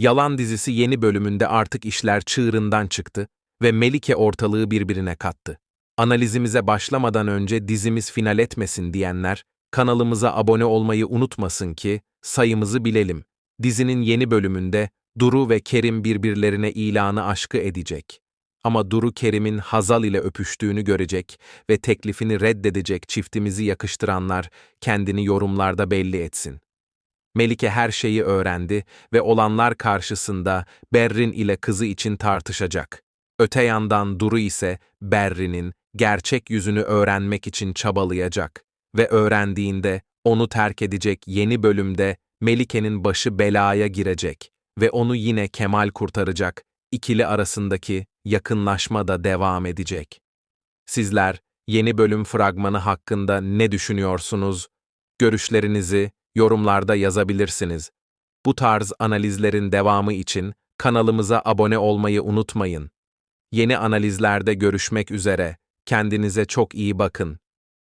Yalan dizisi yeni bölümünde artık işler çığırından çıktı ve Melike ortalığı birbirine kattı. Analizimize başlamadan önce dizimiz final etmesin diyenler, kanalımıza abone olmayı unutmasın ki sayımızı bilelim. Dizinin yeni bölümünde Duru ve Kerim birbirlerine ilanı aşkı edecek. Ama Duru Kerim'in Hazal ile öpüştüğünü görecek ve teklifini reddedecek çiftimizi yakıştıranlar kendini yorumlarda belli etsin. Melike her şeyi öğrendi ve olanlar karşısında Berrin ile kızı için tartışacak. Öte yandan Duru ise Berrin'in gerçek yüzünü öğrenmek için çabalayacak ve öğrendiğinde onu terk edecek yeni bölümde Melike'nin başı belaya girecek ve onu yine Kemal kurtaracak, ikili arasındaki yakınlaşma da devam edecek. Sizler yeni bölüm fragmanı hakkında ne düşünüyorsunuz? Görüşlerinizi yorumlarda yazabilirsiniz. Bu tarz analizlerin devamı için kanalımıza abone olmayı unutmayın. Yeni analizlerde görüşmek üzere. Kendinize çok iyi bakın.